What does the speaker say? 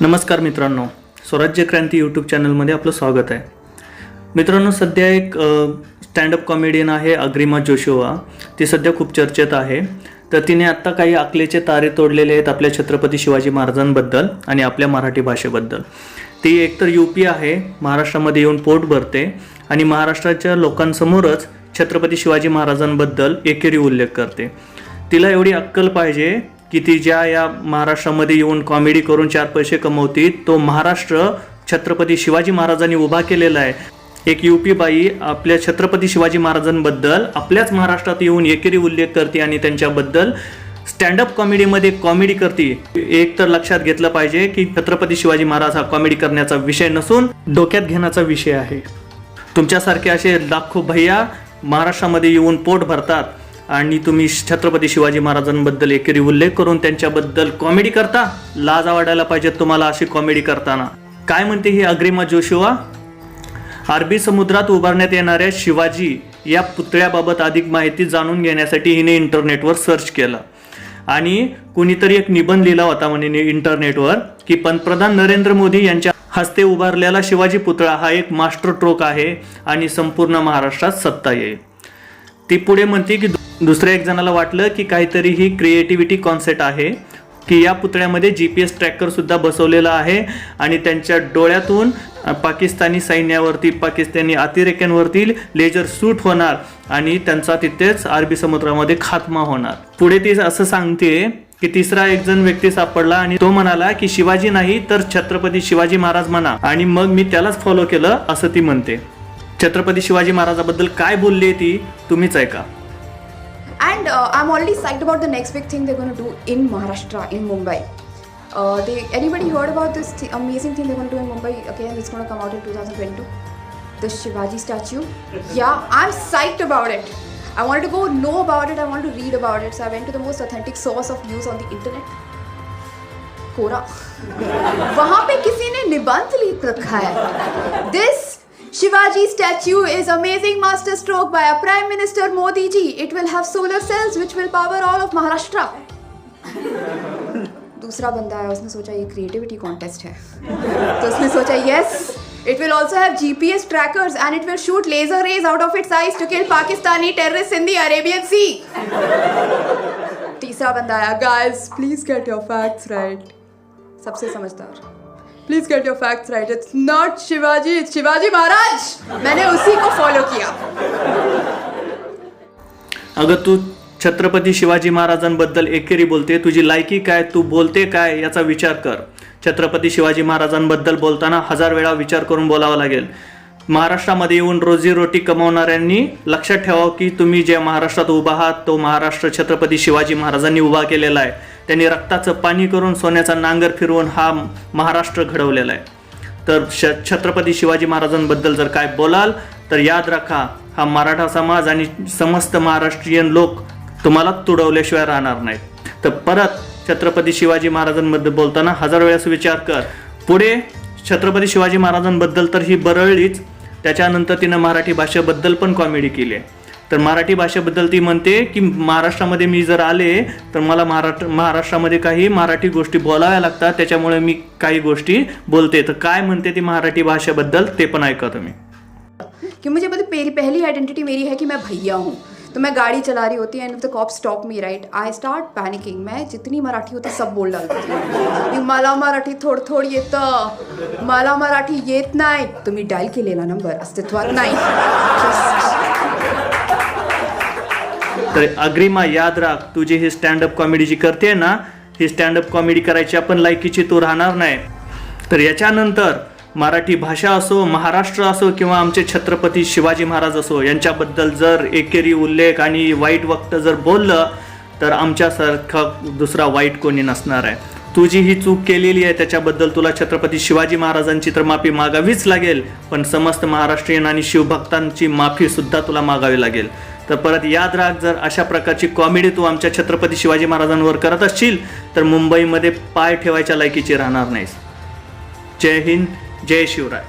नमस्कार मित्रांनो. स्वराज्य क्रांती यूट्यूब चॅनलमध्ये आपलं स्वागत आहे. मित्रांनो सध्या एक स्टँडअप कॉमेडियन आहे अग्रिमा जोशोवा. ती सध्या खूप चर्चेत आहे. तर तिने आत्ता काही आकलेचे तारे तोडलेले आहेत आपल्या छत्रपती शिवाजी महाराजांबद्दल आणि आपल्या मराठी भाषेबद्दल. ती एकतर यू पी आहे महाराष्ट्रामध्ये येऊन पोट भरते आणि महाराष्ट्राच्या लोकांसमोरच छत्रपती शिवाजी महाराजांबद्दल एकेरी उल्लेख करते. तिला एवढी अक्कल पाहिजे की ती ज्या या महाराष्ट्रामध्ये येऊन कॉमेडी करून चार पैसे कमवती तो महाराष्ट्र छत्रपती शिवाजी महाराजांनी उभा केलेला आहे. एक युपी बाई आपल्या छत्रपती शिवाजी महाराजांबद्दल आपल्याच महाराष्ट्रात येऊन एकेरी उल्लेख करते आणि त्यांच्याबद्दल स्टँडअप कॉमेडीमध्ये कॉमेडी करते. एक तर लक्षात घेतलं पाहिजे की छत्रपती शिवाजी महाराज हा कॉमेडी करण्याचा विषय नसून डोक्यात घेण्याचा विषय आहे. तुमच्यासारखे असे लाखो भैया महाराष्ट्रामध्ये येऊन पोट भरतात. आणि तुम्ही छत्रपती शिवाजी महाराजांबद्दल एकेरी उल्लेख करून त्यांच्याबद्दल कॉमेडी करता लाज वाढायला पाहिजे तुम्हाला अशी कॉमेडी करताना. काय म्हणते ही अग्रिमा जोशुआ अरबी समुद्रात उभारण्यात येणाऱ्या शिवाजी या पुतळ्याबाबत अधिक माहिती जाणून घेण्यासाठी हिने इंटरनेटवर सर्च केलं. आणि कुणीतरी एक निबंध लिहिला होता म्हणे इंटरनेटवर की पंतप्रधान नरेंद्र मोदी यांच्या हस्ते उभारलेला शिवाजी पुतळा हा एक मास्टर ट्रोक आहे आणि संपूर्ण महाराष्ट्रात सत्ता येईल. ती पुढे म्हणते की दुसऱ्या एक जणाला वाटलं की काहीतरी ही क्रिएटिव्हिटी कॉन्सेप्ट आहे की या पुतळ्यामध्ये जी पी एस ट्रॅकर सुद्धा बसवलेला आहे आणि त्यांच्या डोळ्यातून पाकिस्तानी सैन्यावरती पाकिस्तानी अतिरेक्यांवरती लेजर सूट होणार आणि त्यांचा तिथेच अरबी समुद्रामध्ये खात्मा होणार. पुढे ती असं सांगते की तिसरा एक जण व्यक्ती सापडला आणि तो म्हणाला की शिवाजी नाही तर छत्रपती शिवाजी महाराज म्हणा. आणि मग मी त्यालाच फॉलो केलं असं ती म्हणते. छत्रपती शिवाजी महाराजाबद्दल काय बोलली ती तुम्हीच ऐका. And uh, I'm already psyched about the next big thing they're going to do in Maharashtra, in Mumbai. Uh, they anybody heard about this th- amazing thing they're going to do in Mumbai? Again, it's going to come out in 2022. The Shivaji statue. Yeah, I'm psyched about it. I wanted to go know about it. I wanted to read about it. So I went to the most authentic source of news on the internet. कोरा वहां पे किसी ने निबंध लिख रखा है दिस Shivaji statue is amazing masterstroke by prime minister Modi ji it will have solar cells which will power all of Maharashtra दूसरा बंदा है उसने सोचा ये क्रिएटिविटी कॉन्टेस्ट है तो उसने सोचा yes it will also have GPS trackers and it will shoot laser rays out of its eyes to kill Pakistani terrorist in the Arabian sea तीसरा बंदा आया guys please get your facts right सबसे समझदार please get your facts right it's not Shivaji it's Shivaji Maharaj मैंने उसी को follow KIA. अगं तू छत्रपती शिवाजी महाराजांबद्दल एकेरी बोलते तुझी लायकी काय तू बोलते काय याचा विचार कर. छत्रपती शिवाजी महाराजांबद्दल बोलताना हजार वेळा विचार करून बोलावा लागेल. महाराष्ट्रामध्ये येऊन रोजीरोटी कमावणाऱ्यांनी लक्षात ठेवा की तुम्ही ज्या महाराष्ट्रात उभा आहात तो महाराष्ट्र छत्रपती शिवाजी महाराजांनी उभा केलेला आहे. त्यांनी रक्ताचं पाणी करून सोन्याचा नांगर फिरवून हा महाराष्ट्र घडवलेला आहे. तर श छत्रपती शिवाजी महाराजांबद्दल जर काय बोलाल तर याद राखा हा मराठा समाज आणि समस्त महाराष्ट्रीयन लोक तुम्हाला तुडवल्याशिवाय राहणार नाहीत. तर परत छत्रपती शिवाजी महाराजांबद्दल बोलताना हजार वेळेस विचार कर. पुढे छत्रपती शिवाजी महाराजांबद्दल तर ही बरळलीच त्याच्यानंतर तिनं मराठी भाषेबद्दल पण कॉमेडी केली आहे. तर मराठी भाषेबद्दल ती म्हणते की महाराष्ट्रामध्ये मी जर आले तर मला महाराष्ट्र महाराष्ट्रामध्ये काही मराठी गोष्टी बोलाव्या लागतात. त्याच्यामुळे मी काही गोष्टी बोलते. तर काय म्हणते ती मराठी भाषेबद्दल ते पण ऐका तुम्ही. कि मुझे मतलब पहली आइडेंटिटी मेरी है कि मैं भैया हूँ। तो मैं गाड़ी चला रही होती and the cop stop me right I start panicking मैं जितनी मराठी होती सब बोल डालती की मला मराठी थोड थोड येतं मला मराठी येत नाही तुम्ही डायल केलेला नंबर अस्तित्वात नाही। तर अग्रिमा याद राख तुझी ही स्टँडअप कॉमेडी जी करते ना ही स्टँडअप कॉमेडी करायची आपण लायकीची तू राहणार नाही. तर याच्यानंतर मराठी भाषा असो महाराष्ट्र असो किंवा आमचे छत्रपती शिवाजी महाराज असो यांच्याबद्दल जर एकेरी उल्लेख आणि वाईट वक्त जर बोललं तर आमच्यासारखा दुसरा वाईट कोणी नसणार आहे. तुझी ही चूक केलेली आहे त्याच्याबद्दल तुला छत्रपती शिवाजी महाराजांची तर माफी मागावीच लागेल पण समस्त महाराष्ट्रीयन आणि शिवभक्तांची माफी सुद्धा तुला मागावी लागेल. तर परत याद राख जर अशा प्रकारची कॉमेडी तू आमच्या छत्रपती शिवाजी महाराजांवर करत असशील तर मुंबईमध्ये पाय ठेवायच्या लायकीची राहणार नाहीस. जय हिंद जय शिवराय.